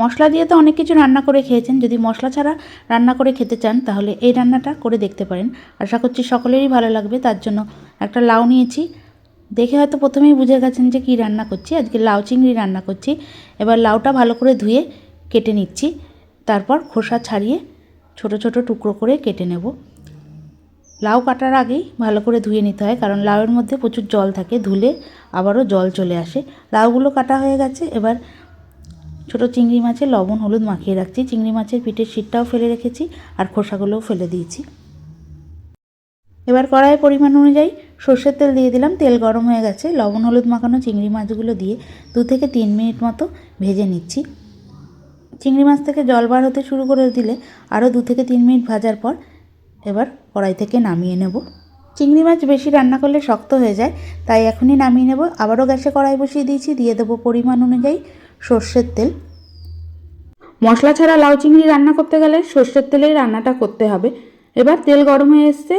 মশলা দিয়ে তো অনেক কিছু রান্না করে খেয়েছেন। যদি মশলা ছাড়া রান্না করে খেতে চান, তাহলে এই রান্নাটা করে দেখতে পারেন। আশা করছি সকলেরই ভালো লাগবে। তার জন্য একটা লাউ নিয়েছি। দেখে হয়তো প্রথমেই বুঝে গেছেন যে কী রান্না করছি। আজকে লাউ চিংড়ি রান্না করছি। এবার লাউটা ভালো করে ধুয়ে কেটে নিচ্ছি। তারপর খোসা ছাড়িয়ে ছোট ছোট টুকরো করে কেটে নেব। লাউ কাটার আগেই ভালো করে ধুয়ে নিতে হয়, কারণ লাউয়ের মধ্যে প্রচুর জল থাকে। ধুলে আবারও জল চলে আসে। লাউগুলো কাটা হয়ে গেছে। এবার ছোট চিংড়ি মাছে লবণ হলুদ মাখিয়ে রাখছি। চিংড়ি মাছের পিঠের শীতটাও ফেলে রেখেছি আর খোসাগুলোও ফেলে দিয়েছি। এবার কড়াইয়ের পরিমাণ অনুযায়ী সর্ষের তেল দিয়ে দিলাম। তেল গরম হয়ে গেছে। লবণ হলুদ মাখানো চিংড়ি মাছগুলো দিয়ে দু থেকে তিন মিনিট মতো ভেজে নিচ্ছি। চিংড়ি মাছ থেকে জল বার হতে শুরু করে দিলে আরও দু থেকে তিন মিনিট ভাজার পর এবার কড়াই থেকে নামিয়ে নেব। চিংড়ি মাছ বেশি রান্না করলে শক্ত হয়ে যায়, তাই এখনই নামিয়ে নেব। আবারও গ্যাসে কড়াই বসিয়ে দিয়েছি। দিয়ে দেবো পরিমাণ অনুযায়ী সর্ষের তেল। মশলা ছাড়া লাউ চিংড়ি রান্না করতে গেলে সর্ষের তেলেই রান্নাটা করতে হবে। এবার তেল গরম হয়ে এসছে।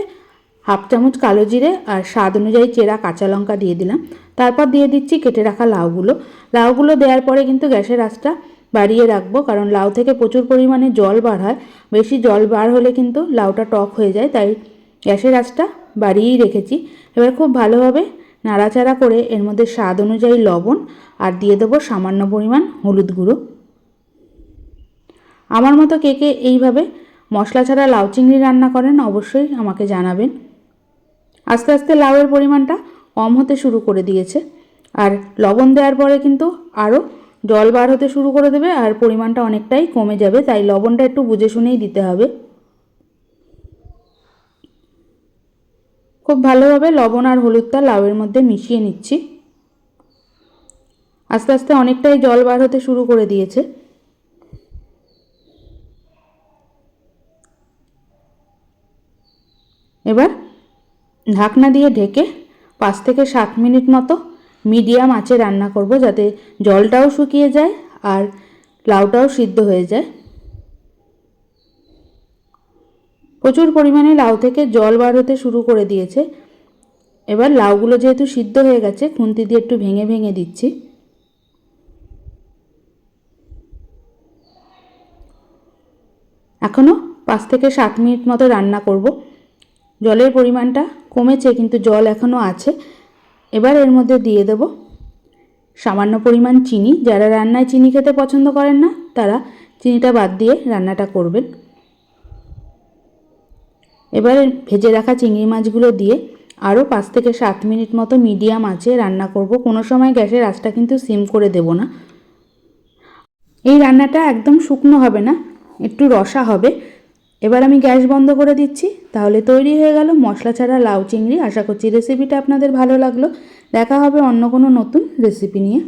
হাফ চামচ কালো জিরে আর স্বাদ অনুযায়ী চেরা কাঁচা লঙ্কা দিয়ে দিলাম। তারপর দিয়ে দিচ্ছি কেটে রাখা লাউগুলো। লাউগুলো দেওয়ার পরে কিন্তু গ্যাসের আঁচটা বাড়িয়ে রাখব, কারণ লাউ থেকে প্রচুর পরিমাণে জল বার হয়। বেশি জল বার হলে কিন্তু লাউটা টক হয়ে যায়, তাই গ্যাসের আঁচটা বাড়িয়েই রেখেছি। এবার খুব ভালোভাবে নাড়াচাড়া করে এর মধ্যে স্বাদ অনুযায়ী লবণ আর দিয়ে দেবো সামান্য পরিমাণ হলুদ গুঁড়ো। আমার মতো কে কে এইভাবে মশলা ছাড়া লাউ চিংড়ি রান্না করেন অবশ্যই আমাকে জানাবেন। আস্তে আস্তে লাউয়ের পরিমাণটা কম হতে শুরু করে দিয়েছে। আর লবণ দেওয়ার পরে কিন্তু আরও জল বার হতে শুরু করে দেবে আর পরিমাণটা অনেকটাই কমে যাবে, তাই লবণটা একটু বুঝে শুনেই দিতে হবে। খুব ভালোভাবে লবণ আর হলুদটা লাউয়ের মধ্যে মিশিয়ে নিচ্ছি। আস্তে আস্তে অনেকটাই জল বার হতে শুরু করে দিয়েছে। এবার ঢাকনা দিয়ে ঢেকে পাঁচ থেকে সাত মিনিট মতো মিডিয়াম আঁচে রান্না করব যাতে জলটাও শুকিয়ে যায় আর লাউটাও সিদ্ধ হয়ে যায়। প্রচুর পরিমাণে লাউ থেকে জল বার হতে শুরু করে দিয়েছে। এবার লাউগুলো যেহেতু সিদ্ধ হয়ে গেছে, খুন্তি দিয়ে একটু ভেঙে ভেঙে দিচ্ছি। এখনও পাঁচ থেকে সাত মিনিট মতো রান্না করব। জলের পরিমাণটা কমেছে, কিন্তু জল এখনও আছে। এবার এর মধ্যে দিয়ে দেব সামান্য পরিমাণ চিনি। যারা রান্নায় চিনি খেতে পছন্দ করেন না, তারা চিনিটা বাদ দিয়ে রান্নাটা করবেন। এবার ভেজে রাখা চিংড়ি মাছগুলো দিয়ে আরও পাঁচ থেকে সাত মিনিট মতো মিডিয়াম আছে রান্না করব। কোনো সময় গ্যাসের আঁচটা কিন্তু সিম করে দেব না। এই রান্নাটা একদম শুকনো হবে না, একটু রসা হবে। এবার আমি গ্যাস বন্ধ করে দিচ্ছি, তাহলে তৈরি হয়ে গেল মশলা ছাড়া লাউ চিংড়ি। আশা করছি রেসিপিটা আপনাদের ভালো লাগল। দেখা হবে অন্য কোনো নতুন রেসিপি নিয়ে।